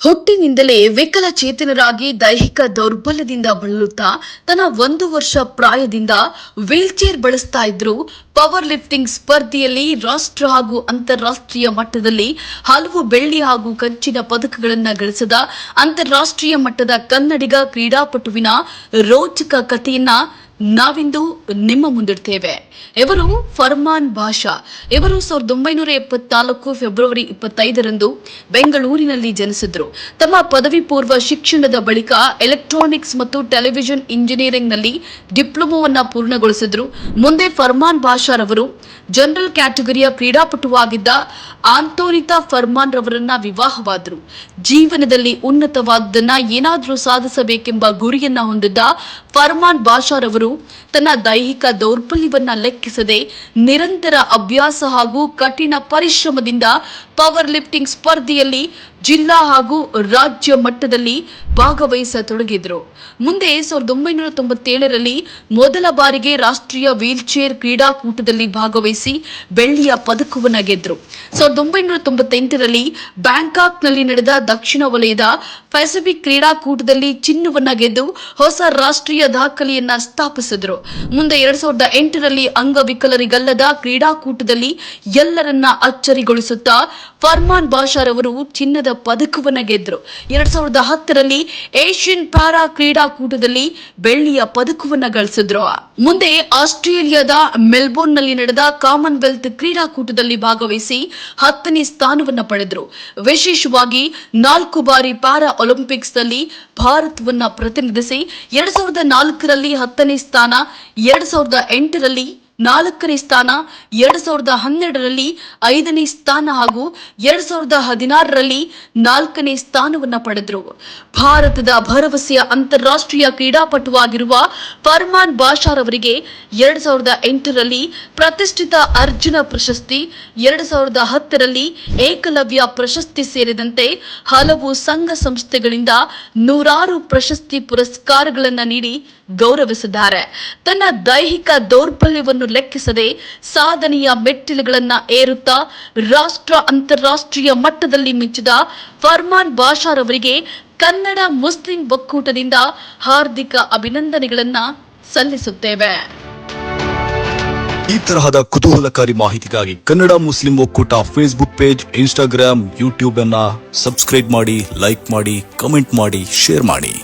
ಹುಟ್ಟಿನಿಂದಲೇ ವಿಕಲಚೇತನರಾಗಿ ದೈಹಿಕ ದೌರ್ಬಲ್ಯದಿಂದ ಬಳಲುತ್ತಾ ತನ್ನ ಒಂದು ವರ್ಷ ಪ್ರಾಯದಿಂದ ವೀಲ್ಚೇರ್ ಬಳಸ್ತಾ ಇದ್ರು. ಪವರ್ ಲಿಫ್ಟಿಂಗ್ ಸ್ಪರ್ಧೆಯಲ್ಲಿ ರಾಷ್ಟ್ರ ಹಾಗೂ ಅಂತಾರಾಷ್ಟ್ರೀಯ ಮಟ್ಟದಲ್ಲಿ ಹಲವು ಬೆಳ್ಳಿ ಹಾಗೂ ಕಂಚಿನ ಪದಕಗಳನ್ನು ಗಳಿಸಿದ ಅಂತಾರಾಷ್ಟ್ರೀಯ ಮಟ್ಟದ ಕನ್ನಡಿಗ ಕ್ರೀಡಾಪಟುವಿನ ರೋಚಕ ಕಥೆಯನ್ನ ನಾವಿಂದು ನಿಮ್ಮ ಮುಂದಿಡ್ತೇವೆ. ಇವರು ಫರ್ಮಾನ್ ಭಾಷಾ. ಇವರು ಸಾವಿರದ ಒಂಬೈನೂರ ಎಪ್ಪತ್ನಾಲ್ಕು ಫೆಬ್ರವರಿ ಇಪ್ಪತ್ತೈದರಂದು ಬೆಂಗಳೂರಿನಲ್ಲಿ ಜನಿಸಿದ್ರು. ತಮ್ಮ ಪದವಿ ಪೂರ್ವ ಶಿಕ್ಷಣದ ಬಳಿಕ ಎಲೆಕ್ಟ್ರಾನಿಕ್ಸ್ ಮತ್ತು ಟೆಲಿವಿಷನ್ ಇಂಜಿನಿಯರಿಂಗ್ನಲ್ಲಿ ಡಿಪ್ಲೊಮೊವನ್ನು ಪೂರ್ಣಗೊಳಿಸಿದ್ರು. ಮುಂದೆ ಫರ್ಮಾನ್ ಭಾಷಾರವರು ಜನರಲ್ ಕ್ಯಾಟಗರಿಯ ಕ್ರೀಡಾಪಟುವಾಗಿದ್ದ ಆಂಟೋನಿತಾ ಫರ್ಮಾನ್ ರವರನ್ನ ವಿವಾಹವಾದರು. ಜೀವನದಲ್ಲಿ ಉನ್ನತವಾದದನ್ನ ಏನಾದರೂ ಸಾಧಿಸಬೇಕೆಂಬ ಗುರಿಯನ್ನ ಹೊಂದಿದ್ದ ಫರ್ಮಾನ್ ಬಾಷಾರವರು ತನ್ನ ದೈಹಿಕ ದೌರ್ಬಲ್ಯವನ್ನ ಲೆಕ್ಕಿಸದೆ ನಿರಂತರ ಅಭ್ಯಾಸ ಹಾಗೂ ಕಠಿಣ ಪರಿಶ್ರಮದಿಂದ ಪವರ್ ಲಿಫ್ಟಿಂಗ್ ಸ್ಪರ್ಧೆಯಲ್ಲಿ ಜಿಲ್ಲಾ ಹಾಗೂ ರಾಜ್ಯ ಮಟ್ಟದಲ್ಲಿ ಭಾಗವಹಿಸತೊಡಗಿದ್ರು. ಮುಂದೆ ಸಾವಿರದ ಒಂಬೈನೂರ ತೊಂಬತ್ತೇಳರಲ್ಲಿ ಮೊದಲ ಬಾರಿಗೆ ರಾಷ್ಟ್ರೀಯ ವೀಲ್ಚೇರ್ ಕ್ರೀಡಾಕೂಟದಲ್ಲಿ ಭಾಗವಹಿಸಿ ಬೆಳ್ಳಿಯ ಪದಕವನ್ನು ಗೆದ್ರು. ಸಾವಿರದ ಒಂಬೈನೂರ ತೊಂಬತ್ತೆಂಟರಲ್ಲಿ ಬ್ಯಾಂಕಾಕ್ನಲ್ಲಿ ನಡೆದ ದಕ್ಷಿಣ ವಲಯದ ಪೆಸಿಫಿಕ್ ಕ್ರೀಡಾಕೂಟದಲ್ಲಿ ಚಿನ್ನವನ್ನ ಗೆದ್ದು ಹೊಸ ರಾಷ್ಟ್ರೀಯ ದಾಖಲೆಯನ್ನ ಸ್ಥಾಪಿಸಿದ್ರು. ಮುಂದೆ ಎರಡ್ ಸಾವಿರದ ಎಂಟರಲ್ಲಿ ಅಂಗವಿಕಲರಿಗಲ್ಲದ ಕ್ರೀಡಾಕೂಟದಲ್ಲಿ ಎಲ್ಲರನ್ನ ಅಚ್ಚರಿಗೊಳಿಸುತ್ತಾ ಫರ್ಮಾನ್ ಬಾಷಾರವರು ಚಿನ್ನದ ಪದಕವನ್ನ ಗೆದ್ದರು ಎರಡ್ ಸಾವಿರದ ಹತ್ತರಲ್ಲಿ ಏಷ್ಯನ್ ಪ್ಯಾರಾ ಕ್ರೀಡಾಕೂಟದಲ್ಲಿ ಬೆಳ್ಳಿಯ ಪದಕವನ್ನು ಗಳಿಸಿದ್ರು. ಮುಂದೆ ಆಸ್ಟ್ರೇಲಿಯಾದ ಮೆಲ್ಬೋರ್ನ್ನಲ್ಲಿ ನಡೆದ ಕಾಮನ್ವೆಲ್ತ್ ಕ್ರೀಡಾಕೂಟದಲ್ಲಿ ಭಾಗವಹಿಸಿ ಹತ್ತನೇ ಸ್ಥಾನವನ್ನ ಪಡೆದ್ರು. ವಿಶೇಷವಾಗಿ ನಾಲ್ಕು ಬಾರಿ ಪ್ಯಾರಾ ಒಲಿಂಪಿಕ್ಸ್ನಲ್ಲಿ ಭಾರತವನ್ನು ಪ್ರತಿನಿಧಿಸಿ ಎರಡ್ ಸಾವಿರದ ನಾಲ್ಕರಲ್ಲಿ ಹತ್ತನೇ ಸ್ಥಾನ, ಎರಡ್ ಸಾವಿರದ ಎಂಟರಲ್ಲಿ ನಾಲ್ಕನೇ ಸ್ಥಾನ ಎರಡ್ ಸಾವಿರದ ಹನ್ನೆರಡರಲ್ಲಿ ಐದನೇ ಸ್ಥಾನ ಹಾಗೂ ಎರಡ್ ಸಾವಿರದ ಹದಿನಾರರಲ್ಲಿ ನಾಲ್ಕನೇ ಸ್ಥಾನವನ್ನ ಪಡೆದರು. ಭಾರತದ ಭರವಸೆಯ ಅಂತಾರಾಷ್ಟ್ರೀಯ ಕ್ರೀಡಾಪಟುವಾಗಿರುವ ಫರ್ಮಾನ್ ಬಾಷಾರ್ ಅವರಿಗೆ ಎರಡ್ ಸಾವಿರದ ಎಂಟರಲ್ಲಿ ಪ್ರತಿಷ್ಠಿತ ಅರ್ಜುನ ಪ್ರಶಸ್ತಿ, ಎರಡ್ ಸಾವಿರದ ಹತ್ತರಲ್ಲಿ ಏಕಲವ್ಯ ಪ್ರಶಸ್ತಿ ಸೇರಿದಂತೆ ಹಲವು ಸಂಘ ಸಂಸ್ಥೆಗಳಿಂದ ನೂರಾರು ಪ್ರಶಸ್ತಿ ಪುರಸ್ಕಾರಗಳನ್ನು ನೀಡಿ ಗೌರವಿಸಿದ್ದಾರೆ. ತನ್ನ ದೈಹಿಕ ದೌರ್ಬಲ್ಯವನ್ನು ಲೆಕ್ಕಿಸದೆ ಸಾಧನೆಯ ಮೆಟ್ಟಿಲುಗಳನ್ನ ಏರುತ್ತಾ ರಾಷ್ಟ್ರ ಅಂತಾರಾಷ್ಟ್ರೀಯ ಮಟ್ಟದಲ್ಲಿ ಮಿಂಚಿದ ಫರ್ಮಾನ್ ಬಾಷಾರ್ ಅವರಿಗೆ ಕನ್ನಡ ಮುಸ್ಲಿಂ ಒಕ್ಕೂಟದಿಂದ ಹಾರ್ದಿಕ ಅಭಿನಂದನೆಗಳನ್ನ ಸಲ್ಲಿಸುತ್ತೇವೆ. ಈ ತರಹದ ಕುತೂಹಲಕಾರಿ ಮಾಹಿತಿಗಾಗಿ ಕನ್ನಡ ಮುಸ್ಲಿಂ ಒಕ್ಕೂಟ ಫೇಸ್ಬುಕ್ ಪೇಜ್ ಇನ್ಸ್ಟಾಗ್ರಾಮ್ ಯೂಟ್ಯೂಬ್ ಅನ್ನ ಸಬ್ಸ್ಕ್ರೈಬ್ ಮಾಡಿ ಲೈಕ್ ಮಾಡಿ ಕಮೆಂಟ್ ಮಾಡಿ ಶೇರ್ ಮಾಡಿ.